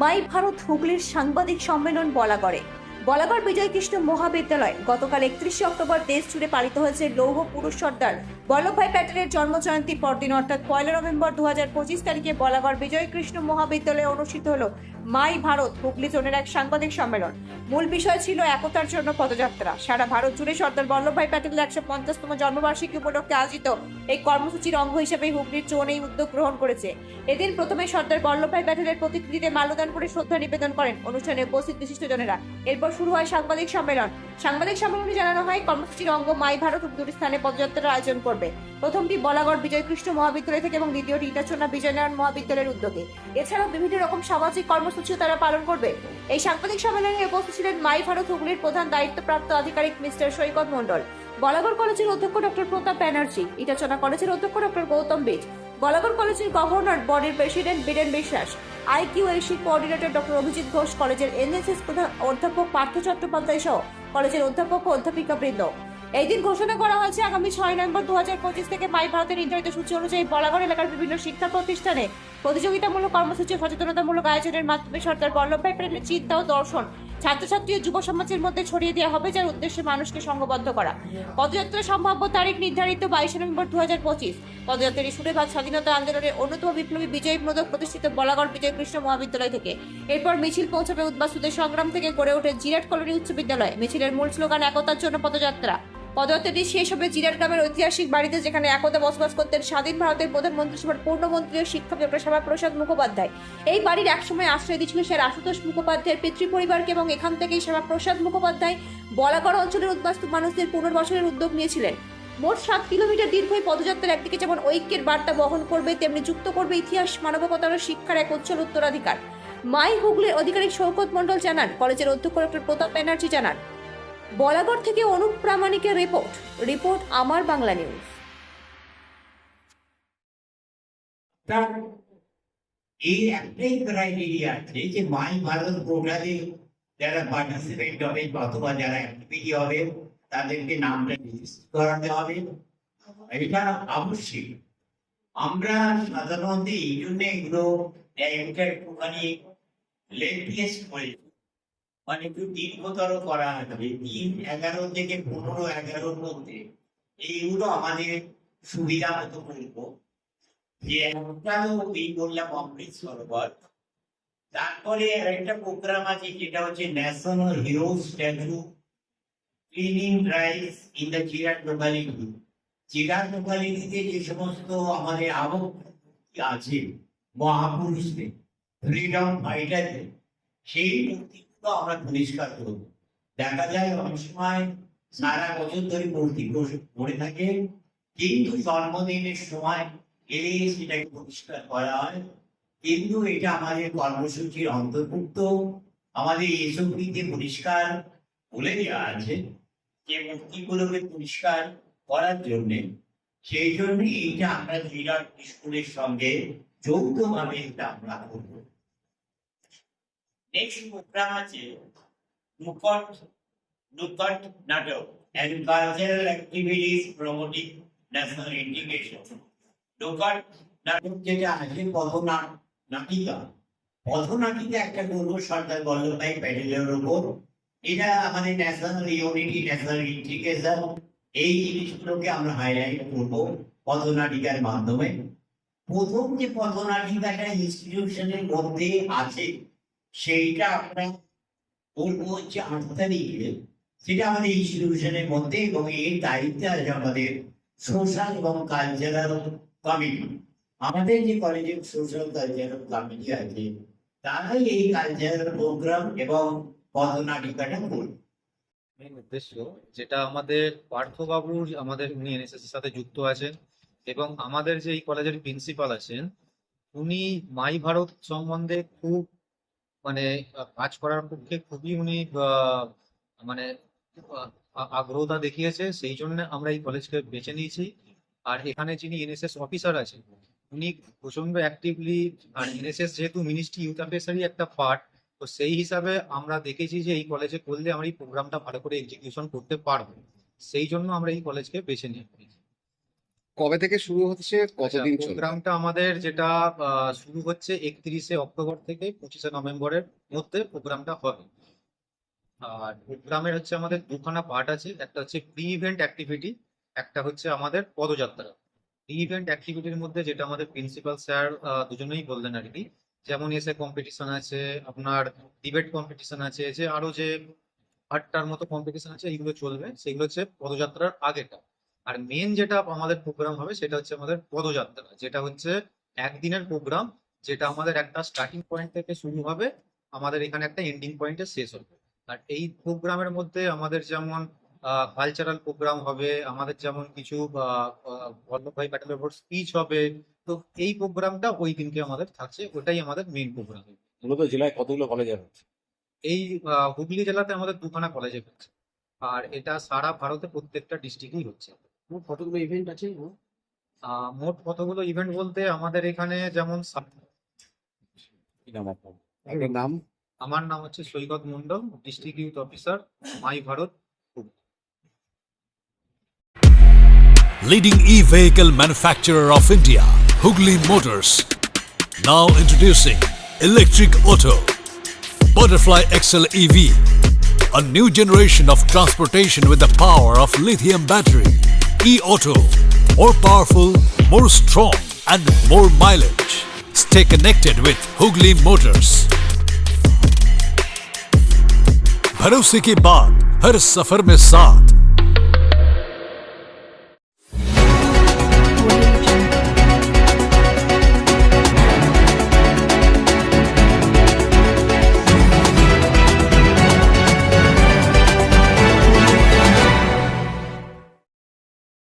মাই ভারত হুগলির সাংবাদিক সম্মেলন বলাগড়ে। বলাগড় বিজয়কৃষ্ণ মহাবিদ্যালয় গতকাল একত্রিশে অক্টোবর দেশ জুড়ে পালিত হয়েছে লৌহ পুরুষ সর্দার বল্লভভাই প্যাটেলের জন্মজয়ন্তী পরদিন, অর্থাৎ পয়লা নভেম্বর দু হাজার পঁচিশ তারিখে বলাগড় বিজয়কৃষ্ণ মহাবিদ্যালয়ে অনুষ্ঠিত হল মাই ভারত হুগলি জোনের এক সাংবাদিক সম্মেলন। মূল বিষয় ছিল একতার জন্য পদযাত্রা। সারা ভারত জুড়ে সর্দার বল্লভভাই প্যাটেলের একশো পঞ্চাশতম জন্মবার্ষিকী উপলক্ষে আয়োজিত এই কর্মসূচির অঙ্গ হিসেবে হুগলির জোন এই উদ্যোগ গ্রহণ করেছে। এদিন প্রথমে সর্দার বল্লভভাই প্যাটেলের প্রতিকৃতিতে মাল্যদান করে শ্রদ্ধা নিবেদন করেন অনুষ্ঠানে উপস্থিত বিশিষ্টজনেরা। এরপর শুরু হয় সাংবাদিক সম্মেলন। সাংবাদিক সম্মেলনে জানানো হয় কর্মসূচির অঙ্গ মাই ভারত দুটি স্থানে পদযাত্রার আয়োজন করবে। প্রথমটি বলাগড় বিজয়কৃষ্ণ মহাবিদ্যালয় থেকে এবং দ্বিতীয়টি ইটাচনা বিজয়নারায়ণ মহাবিদ্যালয়ের উদ্যোগে। এছাড়াও বিভিন্ন রকম সামাজিক কর্মসূচিও তারা পালন করবে। এই সাংবাদিক সম্মেলনে উপস্থিত ছিলেন মাই ভারত হুগলির প্রধান দায়িত্বপ্রাপ্ত আধিকারিক মিস্টার সৈকত মণ্ডল, বলাগড় কলেজের অধ্যক্ষ ডক্টর প্রতাপ ব্যানার্জি, ইটাচনা কলেজের অধ্যক্ষ ডক্টর গৌতম বিজ, বলাগড় কলেজের গভর্নর বডির president Biren Biswas, IQAC coordinator doctor Abhijit Ghosh, কলেজের এনএসএস প্রধান অধ্যাপক পার্থ চট্টোপাধ্যায় সহ কলেজের অধ্যাপক ও অধ্যাপিকা বৃন্দ। এই দিন ঘোষণা করা হয়েছে, আগামী ছয় নভেম্বর দু হাজার পঁচিশ থেকে মাই ভারতের নির্ধারিত সূচি অনুযায়ী বলাগড় এলাকার বিভিন্ন শিক্ষা প্রতিষ্ঠানে প্রতিযোগিতামূলক কর্মসূচি সচেতনতামূলক আয়োজনের মাধ্যমে সরকার বল্লভভাই প্যাটেলের চিন্তা ও দর্শন ছাত্রছাত্রী ও যুব সমাজের মধ্যে ছড়িয়ে দেওয়া হবে, যার উদ্দেশ্যে মানুষকে সংঘবদ্ধ করা। পদযাত্রার সম্ভাব্য তারিখ নির্ধারিত বাইশে নভেম্বর দু হাজার পঁচিশ। পদযাত্রাটি শুরু হয় স্বাধীনতা আন্দোলনের অন্যতম বিপ্লবী বিজয় মোদক প্রতিষ্ঠিত বলাগড় বিজয় কৃষ্ণ মহাবিদ্যালয় থেকে। এরপর মিছিল পৌঁছাবে উদ্বাসুদের সংগ্রাম থেকে গড়ে ওঠে জিরাট কলোনি উচ্চ বিদ্যালয়। মিছিলের মূল স্লোগান, একতার জন্য পদযাত্রা। পদযাত্রাটি শেষ হবে জিরাট গ্রামের ঐতিহাসিক বাড়িতে, যেখানে একতা বসবাস করতেন স্বাধীন ভারতের প্রধানমন্ত্রী সভার পূর্ণমন্ত্রী ও শিক্ষক ডক্টর শ্যামাপ্রসাদ মুখোপাধ্যায়। এই বাড়ির একসময় আশ্রয় দিয়েছিল স্যার আশুতোষ মুখোপাধ্যায়ের পিতৃ পরিবারকে এবং এখান থেকেই শ্যামা প্রসাদ মুখোপাধ্যায় বলাগড় অঞ্চলের উদ্বাস্তু মানুষদের পুনর্বাসনের উদ্যোগ নিয়েছিলেন। মোট সাত কিলোমিটার দীর্ঘ এই পদযাত্রার একদিকে যেমন ঐক্যের বার্তা বহন করবে, তেমনি যুক্ত করবে ইতিহাস, মানবকতার শিক্ষার এক উজ্জ্বল উত্তরাধিকার। মাই হুগলির আধিকারিক শৌকত মণ্ডল জানান, কলেজের অধ্যক্ষ ডক্টর প্রতাপ ব্যানার্জি জানান বলাগড় থেকে অনুপ প্রামাণিকের রিপোর্ট রিপোর্ট আমার বাংলা নিউজ। এই একটাই ক্রাইটেরিয়া আছে যে মাই ভারত প্রোগ্রামে যারা পার্টিসিপেট হবে অথবা যারা হবে, তাদেরকে নামটা রেজিস্টার করাতে হবে। এটা আবশ্যিক। আমরা সাধারণত এই জন্য এগুলো একটুখানি লেটলিস্ট করে মানে একটু দীর্ঘতর করা হবে তিন এগারো থেকে পনেরো এগারোর মধ্যে এইগুলো আমাদের সুবিধা মতো করব। যে একটা এই বললাম অমৃত সরোবর। তারপরে একটা প্রোগ্রাম আছে যেটা হচ্ছে national hero statue cleaning drive in the Chirat locality Chirat লোকালিটিতে যে সমস্ত আমাদের আবহ আছে, মহাপুরুষদের ফ্রিডম ফাইটারদের সেই মূর্তিগুলো আমরা পরিষ্কার করব। দেখা যায় অনেক সময় সারা বছর ধরে মূর্তি পড়ে থাকে, কিন্তু জন্মদিনের সময় এলে সেটাকে পরিষ্কার করা হয়। কিন্তু এটা আমাদের কর্মসূচির অন্তর্ভুক্ত। আমাদের এসবিতে পরিষ্কার বলে দেওয়া আছে যে মূর্তিগুলোকে পরিষ্কার করার জন্যে। সেই জন্য এইটা আমরা বিরাট স্কুলের সঙ্গে যৌথভাবে এটা আমরা করব। নেক্সট প্রোগ্রাম আছে মুকট নুকট নাটক and cultural activities promoting national integration. Local নাটক যেটা আছে পথনা নাটিকা। পথনাটিকা একটা গর্ব সর্দার বল্লভভাই প্যাটেলের উপর। এটা আমাদের ন্যাশনাল ইউনিটি ন্যাশনাল ইন্টিগ্রেশন এই জিনিসগুলোকে আমরা হাইলাইট করব পথনাটিকার মাধ্যমে। প্রথম যে পথনাটিকাটা ইনস্টিটিউশনের মধ্যে আছে সেইটা আমরা বলব হচ্ছে আট তারিখে সেটা আমাদের ইনস্টিটিউশনের মধ্যে এবং এর দায়িত্বে আছে আমাদের সোশ্যাল এবং কালচারাল কমিটি আমাদের যে কলেজের সোশ্যাল কালচারাল কমিটি আছে, তারাই এই কালচারাল প্রোগ্রাম এবং পথনাটিকাটা করবে। উদ্দেশ্য, যেটা আমাদের পার্থবাবুর, আমাদের উনি এনএসএস এর সাথে যুক্ত আছেন এবং আমাদের যে এই কলেজের প্রিন্সিপাল আছেন, উনি মাই ভারত সম্বন্ধে খুব মানে কাজ করার পক্ষে খুবই উনি মানে আগ্রহতা দেখিয়েছে, সেই জন্য আমরা এই কলেজকে বেছে নিয়েছি। আর এখানে যিনি এনএসএস অফিসার আছেন, উনি প্রচণ্ড অ্যাক্টিভলি আর এনএসএস যেহেতু মিনিস্ট্রি ইউথ অ্যাফেয়ার্সেরই একটা পার্ট তো সেই হিসাবে আমরা দেখেছি যে এই কলেজে করলে আমরা এই প্রোগ্রামটা ভালো করে এক্সিকিউশন করতে পারব। সেই জন্য আমরা এই কলেজকে বেছে নিয়েছি। কবে থেকে শুরু হচ্ছে? কতদিন চলবে প্রোগ্রামটা আমাদের যেটা শুরু হচ্ছে একত্রিশে অক্টোবর থেকে পঁচিশে নভেম্বরের মধ্যে প্রোগ্রামটা হবে। আর প্রোগ্রামের হচ্ছে আমাদের দুখানা পার্ট আছে। একটা হচ্ছে প্রি ইভেন্ট অ্যাক্টিভিটি একটা হচ্ছে আমাদের পদযাত্রা। প্রি ইভেন্ট অ্যাক্টিভিটির মধ্যে যেটা আমাদের প্রিন্সিপাল স্যার দুজনেই বললেন আর কি যেমন এসে কম্পিটিশন আছে আপনার ডিবেট কম্পিটিশন আছে যে আরও যে আটটার মতো কম্পিটিশন আছে এইগুলো চলবে। সেগুলো হচ্ছে পদযাত্রার আগেটা আর মেন যেটা আমাদের প্রোগ্রাম হবে সেটা হচ্ছে আমাদের পদযাত্রা যেটা হচ্ছে একদিনের প্রোগ্রাম যেটা আমাদের একটা স্টার্টিং পয়েন্ট থেকে শুরু হবে আমাদের এখানে একটা এন্ডিং পয়েন্টে শেষ হবে। আর এই প্রোগ্রামের মধ্যে আমাদের যেমন কালচারাল প্রোগ্রাম হবে আমাদের যেমন কিছু বল্লভভাই প্যাটেলের উপর স্পিচ হবে তো এই প্রোগ্রামটা ওই দিনকে আমাদের থাকছে ওটাই আমাদের মেইন প্রোগ্রাম মূলত জেলায় কতগুলো কলেজে হচ্ছে? এই হুগলি জেলাতে আমাদের দুখানা কলেজে হচ্ছে। আর এটা সারা ভারতে প্রত্যেকটা ডিস্ট্রিক্টেই হচ্ছে। মোট কতগুলো ইভেন্ট আছে মোট কতগুলো ইভেন্ট বলতে আমাদের এখানে যেমন নাম আমার নাম হচ্ছে Saikat Mondal district youth officer my Bharat leading e-vehicle manufacturer of India, Hugli Motors. Now introducing electric auto, Butterfly XL EV, a new generation of transportation with the power of lithium battery. E-auto, more powerful, more strong, and more mileage. Stay connected with Hugli Motors. भरोसे के बाद हर सफर में साथ